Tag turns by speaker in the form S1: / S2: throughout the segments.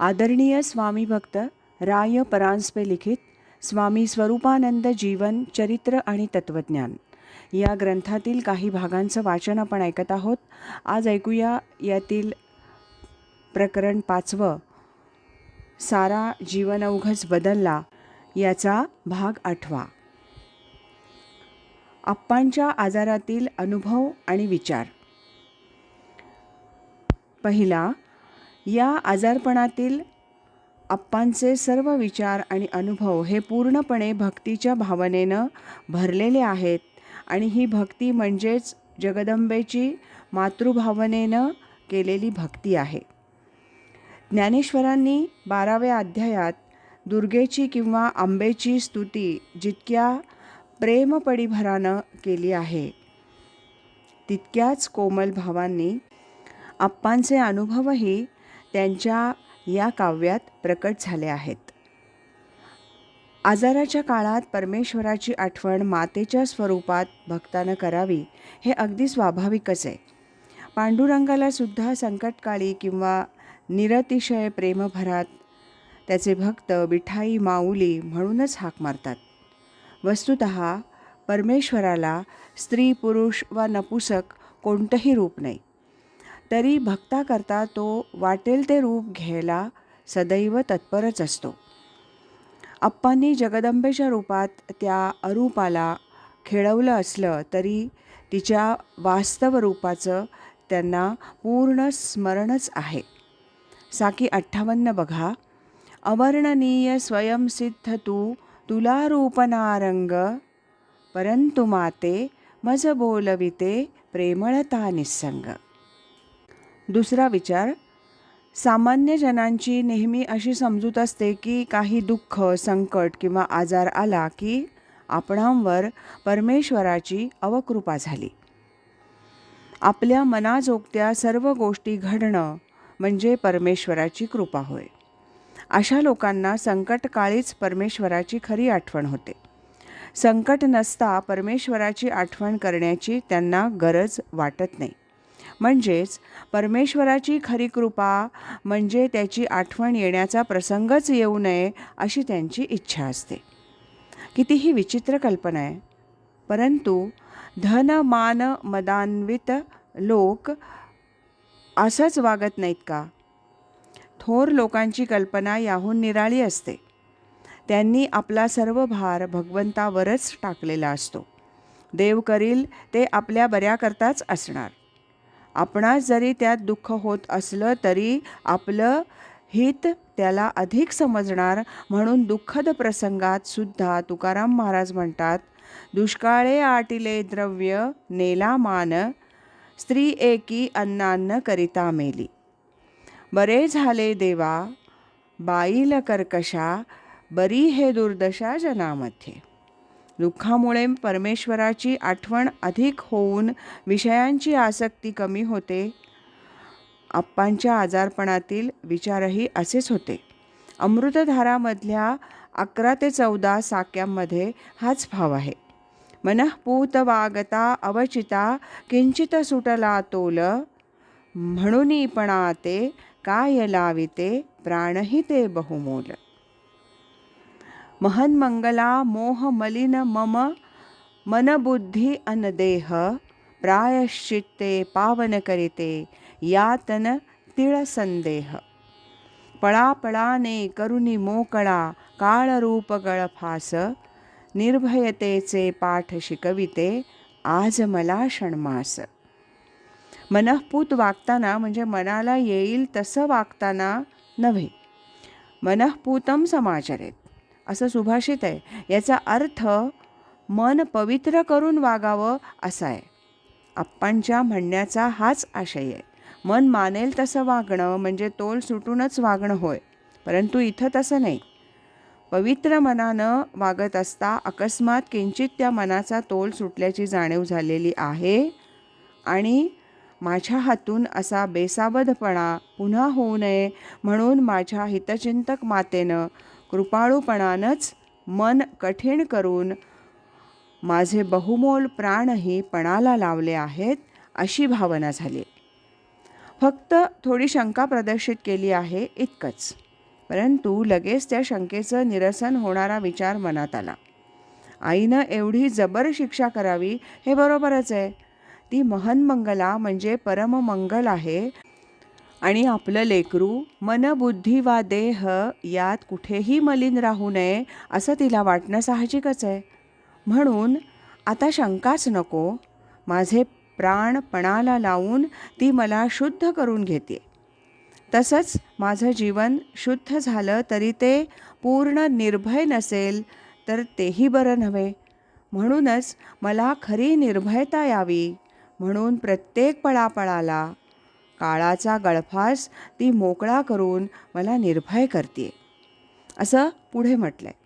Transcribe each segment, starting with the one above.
S1: आदरणीय स्वामी भक्त राय परांजपे लिखित स्वामी स्वरूपानंद जीवन चरित्र आणि तत्त्वज्ञान या ग्रंथातील काही भागांचं वाचन आपण ऐकत आहोत. आज ऐकूया यातील प्रकरण पाचवं सारा जीवन अवघच बदलला याचा भाग आठवा. आप्पांच्या आजारातील अनुभव आणि विचार. पहिला या आजारपणातील आप्पांचे सर्व विचार आणि अनुभव हे पूर्णपणे भक्तीच्या भावनेनं भरलेले आहेत. आणि ही भक्ती म्हणजेच जगदंबेची मातृभावनेनं केलेली भक्ती आहे. ज्ञानेश्वरांनी बाराव्या अध्यायात दुर्गेची किंवा आंबेची स्तुती जितक्या प्रेमपडीभरानं केली आहे तितक्याच कोमल भावांनी आप्पांचे अनुभवही त्यांच्या या काव्यात प्रकट झाले आहेत. आजाराच्या काळात परमेश्वराची आठवण मातेच्या स्वरूपात भक्तानं करावी हे अगदी स्वाभाविकच आहे. पांडुरंगाला सुद्धा संकटकाळी किंवा निरतिशय प्रेमभरात त्याचे भक्त विठाई माऊली म्हणूनच हाक मारतात. वस्तुत परमेश्वराला स्त्री पुरुष वा नपुसक कोणतंही रूप नाही. तरी भक्ताकरता तो वाटेल ते रूप घ्यायला सदैव तत्परच असतो. अप्पांनी जगदंबेच्या रूपात त्या अरूपाला खेळवलं असलं तरी तिच्या वास्तव रूपाचं त्यांना पूर्ण स्मरणच आहे. साकी अठ्ठावन्न बघा अवर्णनीय स्वयंसिद्ध तू तुला रूपनारंग परंतु माते मज बोलविते प्रेमळता निसंग दुसरा विचार सामान्य जनांची नेहमी अशी समजूत असते की काही दुःख संकट किंवा आजार आला की आपणांवर परमेश्वराची अवकृपा झाली. आपल्या मनाजोगत्या सर्व गोष्टी घडणं म्हणजे परमेश्वराची कृपा होय. अशा लोकांना संकटकाळीच परमेश्वराची खरी आठवण होते. संकट नसता परमेश्वराची आठवण करण्याची त्यांना गरज वाटत नाही. म्हणजेच परमेश्वराची खरी कृपा म्हणजे त्याची आठवण येण्याचा प्रसंगच येऊ नये अशी त्यांची इच्छा असते. कितीही विचित्र कल्पना आहे परंतु धन मान मदान्वित लोक असंच वागत नाहीत का? थोर लोकांची कल्पना याहून निराळी असते. त्यांनी आपला सर्व भार भगवंतावरच टाकलेला असतो. देव करील ते आपल्या बऱ्याकरताच असणार. आपणास जरी त्यात दुःख होत असलं तरी आपलं हित त्याला अधिक समजणार. म्हणून दुःखद प्रसंगात सुद्धा तुकाराम महाराज म्हणतात दुष्काळे आटिले द्रव्य नेला मान स्त्री एकी अन्नान्न करिता मेली. बरे झाले देवा बाईल कर्कशा बरी हे दुर्दशा जनामध्ये. दुःखामुळे परमेश्वराची आठवण अधिक होऊन विषयांची आसक्ती कमी होते. आप्पांच्या आजारपणातील विचारही असेच होते. अमृतधारामधल्या अकरा ते चौदा साक्यांमध्ये हाच भाव आहे. मनःपूत वागता अवचिता किंचित सुटला तोल. म्हणून पणा ते काय लाविते प्राणही ते बहुमोल. महन्मङ्गला मोह मलिन मम मनबुद्धी अनदेह प्रायश्चित्ते पावन करिते यातन तिळ संदेह पळापळाने करुणी मोकळा काळरूप गळफास निर्भयतेचे पाठ शिकविते आज मला षण्मास मनःपूत वागताना म्हणजे मनाला येईल तसं वागताना नव्हे मनःपूतम समाचरेत असं सुभाषित आहे. याचा अर्थ मन पवित्र करून वागावं असा आहे. आप्पांच्या म्हणण्याचा हाच आशय आहे. मन मानेल तसं वागणं म्हणजे तोल सुटूनच वागणं होय परंतु इथं तसं नाही. पवित्र मनानं वागत असता अकस्मात किंचित त्या मनाचा तोल सुटल्याची जाणीव झालेली आहे आणि माझ्या हातून असा बेसावधपणा पुन्हा होऊ नये म्हणून माझ्या हितचिंतक मातेनं कृपाळूपणानंच मन कठीण करून माझे बहुमोल प्राणही पणाला लावले आहेत अशी भावना झाली. फक्त थोडी शंका प्रदर्शित केली आहे इतकंच. परंतु लगेच त्या शंकेचं निरसन होणारा विचार मनात आला. आईनं एवढी जबर शिक्षा करावी हे बरोबरच आहे. ती महन्मंगला म्हणजे परममंगल आहे आणि आपलं लेकरू मन बुद्धी वा देह यात कुठेही मलिन राहू नये असं तिला वाटणं साहजिकच आहे. म्हणून आता शंकाच नको. माझे प्राण पणाला लावून ती मला शुद्ध करून घेते. तसंच माझं जीवन शुद्ध झालं तरी ते पूर्ण निर्भय नसेल तर तेही बरं नव्हे. म्हणूनच मला खरी निर्भयता यावी म्हणून प्रत्येक पळापळाला काळाचा गळफास ती मोकळा करून मला निर्भय करते असं पुढे म्हटलं आहे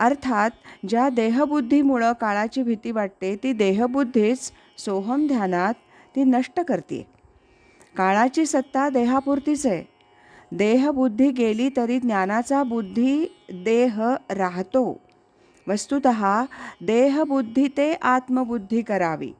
S1: अर्थात ज्या देहबुद्धीमुळं काळाची भीती वाटते ती देहबुद्धीच सोहम ध्यानात ती नष्ट करते काळाची सत्ता देहापुरतीच आहे. देहबुद्धी गेली तरी ज्ञानाचा बुद्धी देह राहतो. वस्तुत देहबुद्धी ते आत्मबुद्धी करावी.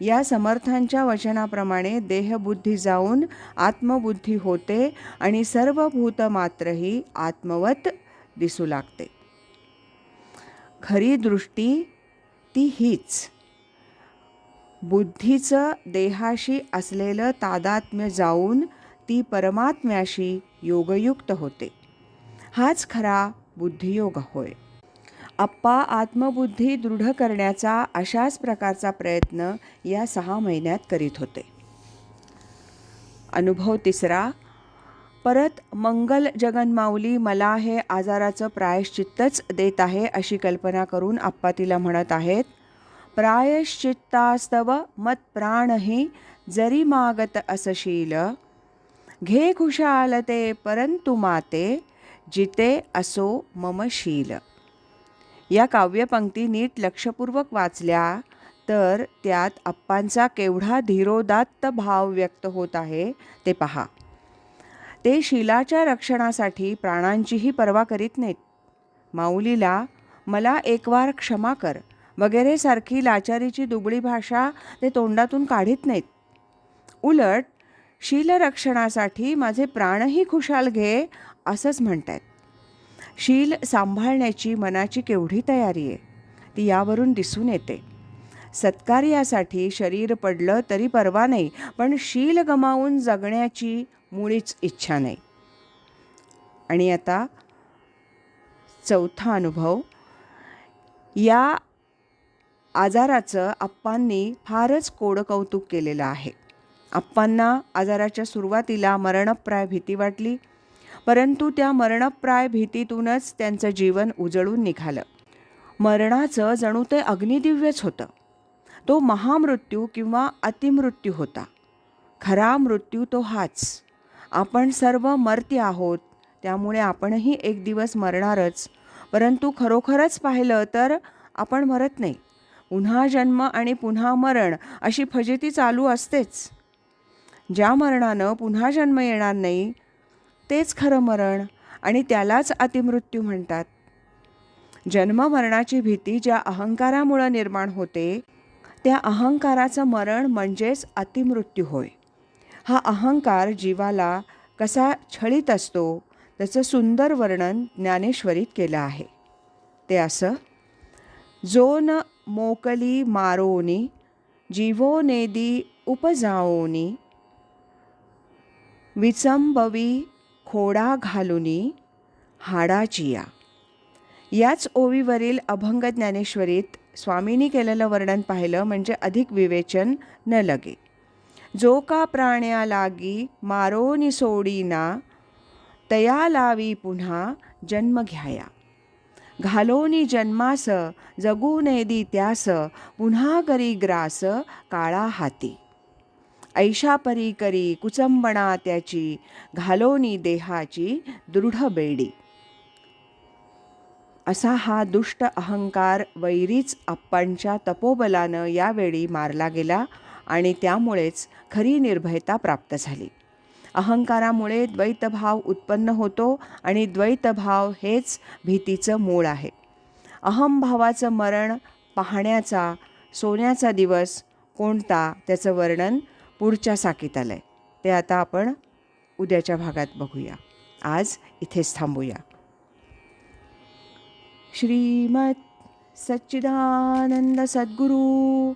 S1: या समर्थांच्या वचनाप्रमाणे देहबुद्धी जाऊन आत्मबुद्धी होते आणि सर्व भूत मात्रही आत्मवत दिसू लागते. खरी दृष्टी ती हीच. बुद्धीचं देहाशी असलेलं तादात्म्य जाऊन ती परमात्म्याशी योगयुक्त होते. हाच खरा बुद्धियोग होय. आप्पा आत्मबुद्धी दृढ करण्याचा अशाच प्रकारचा प्रयत्न या सहा महिन्यात करीत होते. अनुभव तिसरा परत मंगल जगन्माऊली मला हे आजाराचं प्रायश्चित्तच देत आहे अशी कल्पना करून आप्पा तिला म्हणत आहेत प्रायश्चित्तास्तव मत्प्राणही जरी मागत असशील घे खुशाल ते परंतु माते जिते असो मम शील. या काव्यपंक्ती नीट लक्षपूर्वक वाचल्या तर त्यात अप्पांचा केवढा धीरोदात्त भाव व्यक्त होत आहे ते पहा. ते शिलाच्या रक्षणासाठी प्राणांचीही पर्वा करीत नाहीत. माऊलीला मला एक वार क्षमा कर. वगैरे सारखी लाचारीची दुबळी भाषा ते तोंडातून काढीत नाहीत. उलट शीलरक्षणासाठी माझे प्राणही खुशाल घे असंच म्हणत आहेत शील सांभाळण्याची मनाची केवढी तयारी आहे ती यावरून दिसून येते. सत्कार्यासाठी शरीर पडलं तरी परवा नाही पण शील गमावून जगण्याची मुळीच इच्छा नाही. आणि आता चौथा अनुभव. या आजाराचं आप्पांनी फारच कोडकौतुक केलेलं आहे. आप्पांना आजाराच्या सुरुवातीला मरणप्राय भीती वाटली परंतु त्या मरणप्राय भीतीतूनच त्यांचं जीवन उजळून निघालं. मरणाचं जणू ते अग्निदिव्यच होतं. तो महामृत्यू किंवा अतिमृत्यू होता. खरा मृत्यू तो हाच. आपण सर्व मर्ती आहोत त्यामुळे आपणही एक दिवस मरणारच. परंतु खरोखरच पाहिलं तर आपण मरत नाही. पुन्हा जन्म आणि पुन्हा मरण अशी फजिती चालू असतेच. ज्या मरणानं पुन्हा जन्म येणार नाही तेच खरं मरण आणि त्यालाच अतिमृत्यू म्हणतात. जन्म मरणाची भीती ज्या अहंकारामुळं निर्माण होते त्या अहंकाराचं मरण म्हणजेच अतिमृत्यू होय. हा अहंकार जीवाला कसा छळीत असतो त्याचं सुंदर वर्णन ज्ञानेश्वरीत केलं आहे. ते असं जो न मोकली मारोनी जीवो नेदी उपजाओनी विचंबवी खोडा घालुनी हाडाचिया याच ओवीवरील अभंग ज्ञानेश्वरीत स्वामींनी केलेलं वर्णन पाहिलं म्हणजे अधिक विवेचन न लगे. जो का प्राण्या लागी मारोनी सोडीना तया लावी पुन्हा जन्म घ्याया. घालोनी जन्मास जगू नेदी त्यास पुन्हा करी ग्रास काळा हाती. ऐशा परीकरी कुचंबणा त्याची घालोनी देहाची दृढ बेडी. असा हा दुष्ट अहंकार वैरीच आप्पांच्या तपोबलानं यावेळी मारला गेला आणि त्यामुळेच खरी निर्भयता प्राप्त झाली. अहंकारामुळे द्वैतभाव उत्पन्न होतो आणि द्वैतभाव हेच भीतीचं मूळ आहे. अहमभावाचं मरण पाहण्याचा सोन्याचा दिवस कोणता त्याचं वर्णन पुढच्या साकीत आलं आहे ते आता आपण उद्याच्या भागात बघूया. आज इथेच थांबूया. श्रीमत सच्चिदानंद सद्गुरू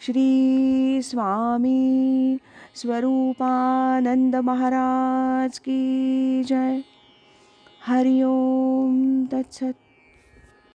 S1: श्री स्वामी स्वरूपानंद महाराज की जय. हरिओम तत्सत.